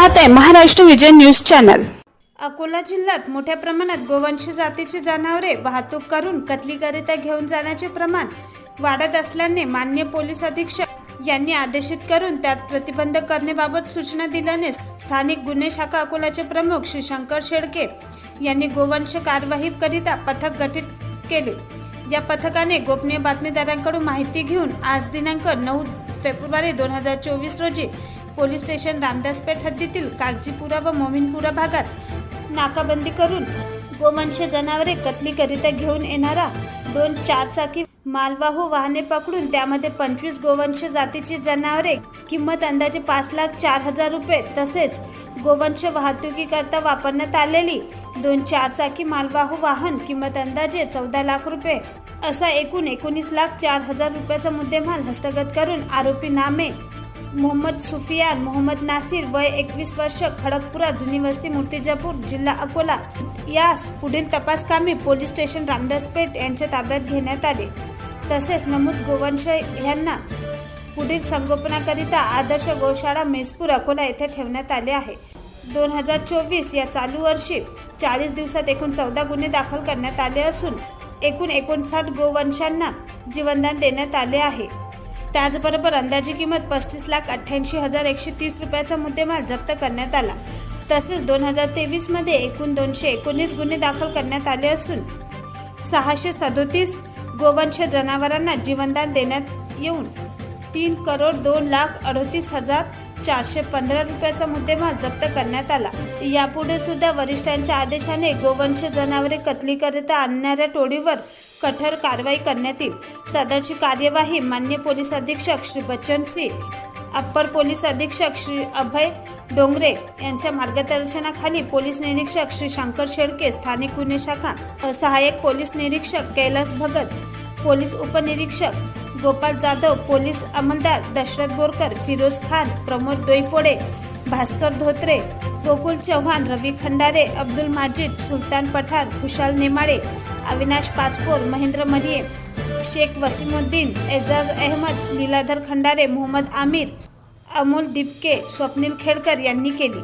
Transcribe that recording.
पाहताय Maharashtra Vijay news channel. Akola जिल्ह्यात मोठ्या प्रमाणात गोवंश जातीची जनावरे वाहतूक करून कतलीकरिता घेऊन जाण्याचे प्रमाण वाढत असल्याने मान्य पोलीस अधीक्षक यांनी आदेशित करून त्यात प्रतिबंध करण्याबाबत सूचना दिल्याने स्थानिक गुन्हे शाखा अकोलाचे प्रमुख श्री शंकर शेडके यांनी गोवंश कारवाईकरिता पथक गठीत केले. या पथकाने गोपनीय बातमीदारांकडून माहिती घेऊन आज दिनांक नऊ फेब्रुवारी दोन हजार चोवीस रोजी पोलीस स्टेशन रामदासपेठ हद्दीतील कागजीपुरा व मोमिनपुरा भागात नाकाबंदी करून गोवंश जनावरे कतलीकरिता घेऊन येणारा दोन चारचाकी मालवाहू वाहने पकडून त्यामध्ये पंचवीस गोवंश जातीची जनावरे किंमत अंदाजे पाच लाख चार हजार रुपये तसेच गोवंश वाहतुकीकरता वापरण्यात आलेली दोन चारचाकी मालवाहू वाहन किंमत अंदाजे चौदा लाख रुपये. असा एकूण एकोणीस लाख चार हजार रुपयाचा मुद्देमाल हस्तगत करून आरोपी नामे मोहम्मद सुफियान मोहम्मद नासिर वय एकवीस वर्ष खडकपुरा जुनी वस्ती मूर्तिजापूर जिल्हा अकोला. यास पुढील तपास कामी पोलीस स्टेशन रामदासपेठ यांच्या ताब्यात घेण्यात आले. तसेच नमूद गोवंश यांना पुढील संगोपनाकरिता आदर्श गोशाळा मेसपूर अकोला येथे ठेवण्यात आले आहे. दोन हजार चोवीस या चालू वर्षी चाळीस दिवसात एकूण चौदा गुन्हे दाखल करण्यात आले असून एकूण एकोणसाठ गोवंशांना जीवनदान देण्यात आले आहे. त्याचबरोबर अंदाजी किंमत पस्तीस लाख अठ्ठ्याऐंशी हजार एकशे तीस रुपयाचा मुद्देमाल जप्त करण्यात आला. तसेच दोन हजार तेवीसमध्ये एकूण दोनशे एकोणीस गुन्हे दाखल करण्यात आले असून सहाशे सदोतीस गोवंश जनावरांना जीवनदान देण्यात येऊन तीन करोड दोन लाख अडोतीस हजार चारशे पंधरा रुपयाचा मुद्देमाल जप्त करण्यात आला. यापुढे सुद्धा वरिष्ठांच्या आदेशाने गोवंश जनावरे कतलीकरिता आणणाऱ्या टोळीवर कठोर कारवाई करण्यात येईल. सदरची कार्यवाही मान्य पोलीस अधीक्षक श्री बच्चन सिंह अप्पर पोलीस अधीक्षक श्री अभय डोंगरे यांच्या मार्गदर्शनाखाली पोलीस निरीक्षक श्री शंकर शेळके स्थानिक गुन्हे शाखा सहाय्यक पोलीस निरीक्षक कैलास भगत पोलीस उपनिरीक्षक गोपाल जाधव पोलीस अंमलदार दशरथ बोरकर फिरोज खान प्रमोद डोईफोडे भास्कर धोत्रे गोकुल चव्हाण रवी खंडारे अब्दुल माजिद सुलतान पठाण खुशाल नेमाडे अविनाश पाचपोर महेंद्र महिये शेख वसीमुद्दीन एजाज अहमद लीलाधर खंडारे मोहम्मद आमिर अमोल दिपके स्वप्नील खेडकर यांनी केली.